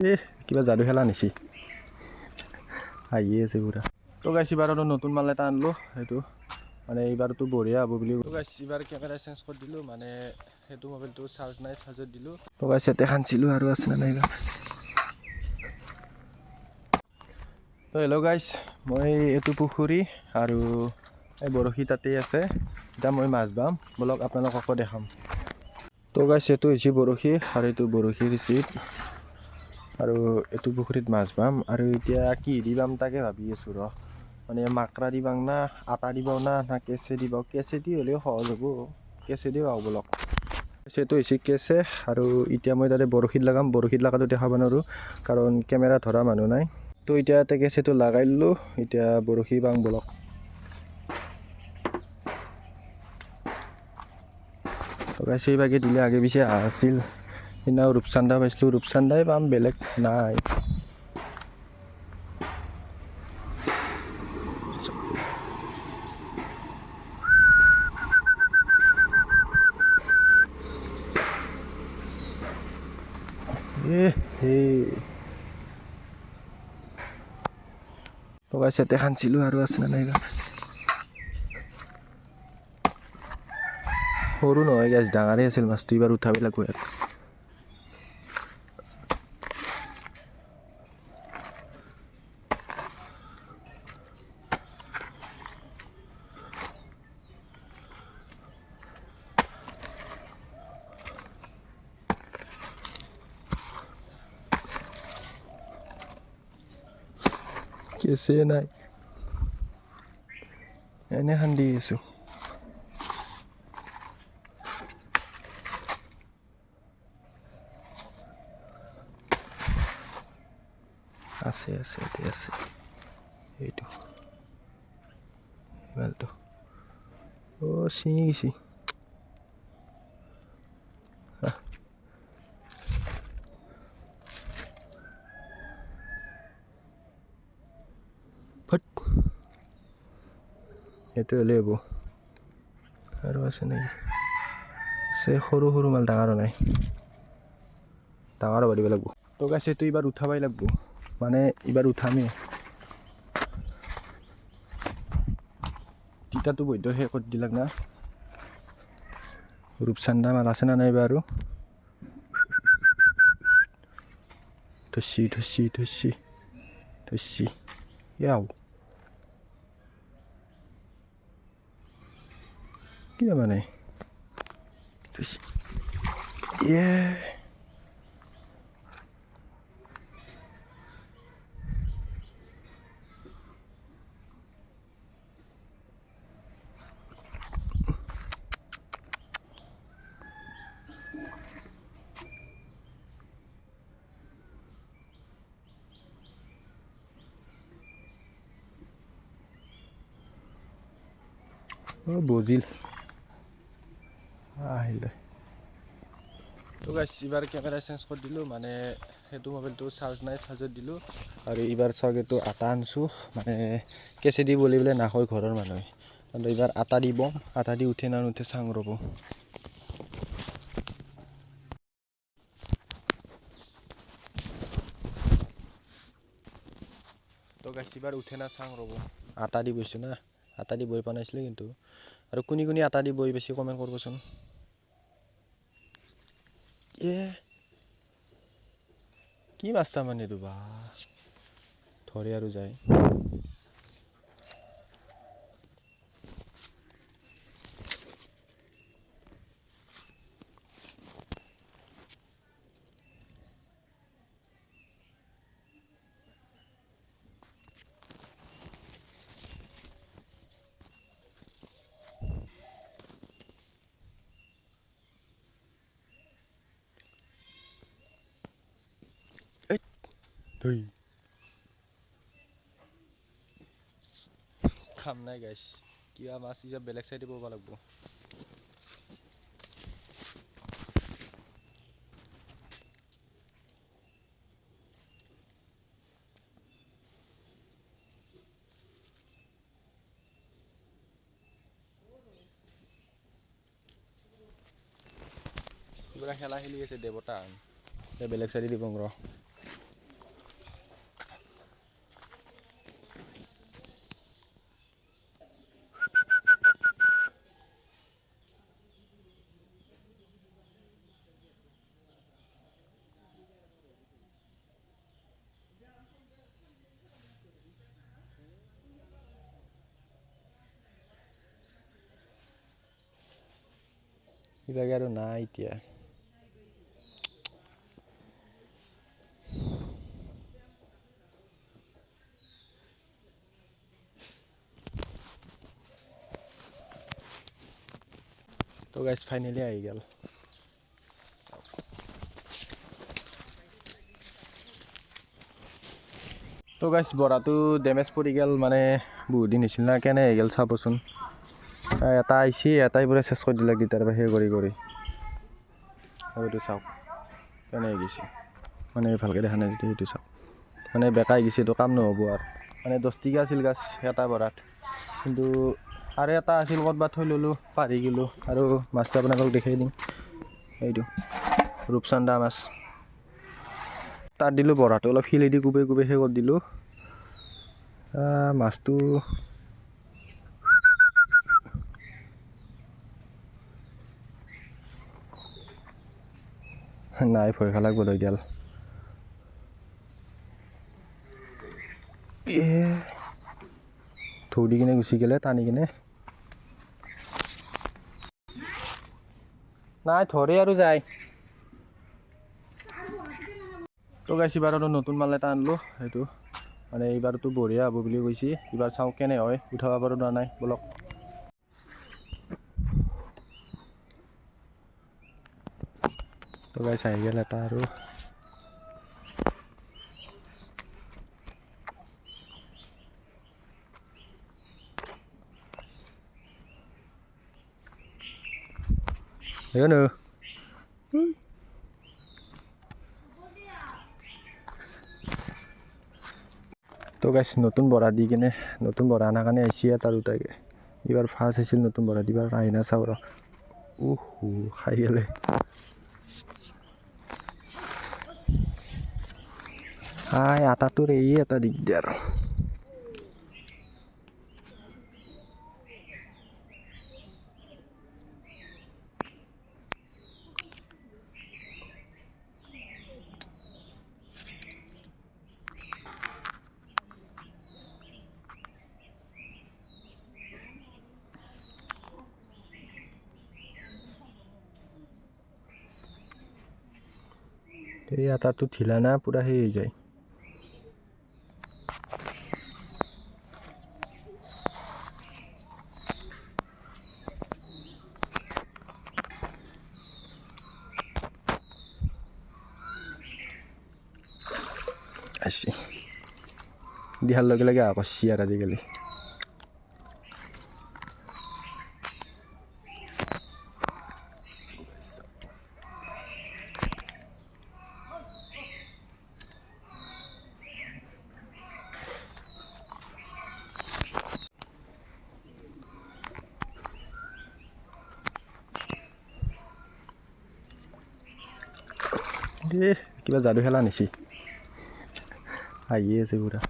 এ কিবা যাদু খেলা নিচি আহিয়ে আছে পুৰা। তো গাইছ এইবাৰ আৰু নতুন মাল এটা আনিলোঁ সেইটো। মানে এইবাৰতো বঢ়িয়া হ'ব বুলি। তো গাইছ এইবাৰ কেমেৰা চেঞ্জ কৰি দিলোঁ মানে সেইটো মোবাইলটো চাৰ্জ নাই চাৰ্জত দিলোঁ। তো গাইছ ইয়াতে খান্দিছিলোঁ আৰু আছে নাই। তো হেল্ল' গাইছ মই এইটো পুখুৰী আৰু এই বৰশী তাতেই আছে। এতিয়া মই মাছ বাম ব'লক আপোনালোককো দেখাম। তো গাইছ এইটো হৈছে বৰশী আৰু এইটো বৰশীৰ চিপ আৰু এইটো পুখুৰীত মাছ বাম আৰু এতিয়া কি দি বাম তাকে ভাবি আছোঁ ৰ। মানে মাকৰা দি না, আটা দি বাও না না কেঁচে দি বাও কেঁচে দি হ'লেও সহজ হ'ব। কেঁচে দি বাও ব'লক। সেইটো হৈছে কেঁচে আৰু এতিয়া মই তাতে বৰশীত লগাম। বৰশীত লগাটো দেখাব নোৱাৰোঁ কাৰণ কেমেৰা ধৰা মানুহ নাই। তো এতিয়া তাতে কেঁচেটো লগাই দিলোঁ এতিয়া বৰশী বাং ব'লক। লগাইছে বাকী দিলে আগে পিছে আছিল। সিদিনা ৰূপচান্দা পাইছিলোঁ ৰূপচান্দাই পাম বেলেগ নাই এ হে লগাইছে ইয়াতে খান্দিছিলোঁ আৰু আছে নে নাই বা। সৰু নহয় গেছ ডাঙৰেই আছিল মাছটো এইবাৰ উঠাবই লাগিব ইয়াত কেঁচে নাই এনে খান্দি আছোঁ আছে আছে ইয়াতে আছে এইটো ইমানটো অ' ছিঙি গৈছে সেইটো হ'লে হ'ব। আৰু আছে নেকি? আছে, সৰু সৰু মাল ডাঙৰ নাই। ডাঙৰ হ'ব দিব লাগিব। তো গাছ এইটো এইবাৰ উঠাবই লাগিব। মানে এইবাৰ উঠামেই। তিতাটো বৈদ্য শেষ কৰি দিলাক না। ৰূপচান্দা মাল আছে না নাই বা আৰু? ধচি ধচি ধচি ধচি ইয়াও que naman eh. Yeah. Oh, Bozil. আহিলে। তো গাইছ এইবাৰ কেমেৰা চেঞ্জ কৰি দিলোঁ মানে সেইটো মোবাইলটো চাৰ্জ নাই চাৰ্জত দিলোঁ। আৰু এইবাৰ চাওক, এইটো আটা আনিছোঁ মানে কেঁচে দি বলি পেলাই নাখায় ঘৰৰ মানুহে। কিন্তু এইবাৰ আটা দি বম, আটা দি উঠে না নুঠে চাং ৰ'ব। তো গাইছ এইবাৰ উঠে না চাং ৰ'ব। আটা দি বৈছোঁ না, আটা দি বৈ পোৱা নাছিলোঁ কিন্তু। আৰু কোনি কোনি আটা দি বৈ বেছি কমেণ্ট কৰিবচোন। এ কি মাছ তাৰমানে এইটো বা ধৰে আৰু যায় ধুই খাম নাই গাইছ কিবা মাছ এতিয়া বেলেগ চাইডে পাব লাগিব পুৰা খেলা খেলি আছে দেৱতা এই বেলেগ চাইডে দিব ৰ ইভাগে আৰু নাই এতিয়া তো গাইজ ফাইনেলি আহি গ'ল। তো গাইজ বৰাটো ডেমেজ পৰি গ'ল মানে বহুত দিন হৈছিল না, কেনে হৈ গ'ল, চাবচোন। এটা আহিছে এটাই পূৰা চেচ কৰি দুটাৰ পৰা সেই কৰি কৰি। আৰু এইটো চাওক, কেনে হৈ গৈছে। মানে ভালকৈ দেখা নাই সেইটো চাওক। মানে বেকাই গৈছে, এইটো কাম নহ'ব আৰু। মানে দহ টকীয়া আছিল গাছ এটা বৰাত কিন্তু আৰু এটা আছিল, ক'ৰবাত থৈ ল'লোঁ পাহৰি গ'লোঁ। আৰু মাছটো আপোনালোকক দেখাই দিম। এইটো ৰূপচান্দা মাছ। তাত দিলোঁ, বৰাটো অলপ শিলেদি কোবাই কোবাই সেই কৰি দিলোঁ। মাছটো নাই ভয় খালাক বোধ এ ধৌৰি কিনে গুচি গ'লে টানি কিনে। নাই ধৰে আৰু যায়। তো গাইছ এইবাৰ আৰু নতুন মাল এটা আনিলোঁ সেইটো। মানে এইবাৰতো বঢ়িয়া হ'ব বুলি কৈছে। এইবাৰ চাওঁ কেনে হয় উঠাব পাৰোঁ নাই বলক। তো গাইছ আহি গ'ল এটা আৰু Ayan o. তো গাইছ নতুন বৰা দি কিনে নতুন বৰা অনাৰ কাৰণে আহিছে এটা দুটাকে এইবাৰ ফাৰ্ষ্ট আহিছিল নতুন বৰা দিবাৰ আহি না চাওঁ ৰ উহু খাই গ'লে Hai, Ata Turi atau Digger. Jadi, Ata tuh dilana pura hijau. আসি দিহাৰ লগে লগে আহ কৰছি আৰু আজিকালি দে কিবা যাদু খেলা নিচি Aí, segura.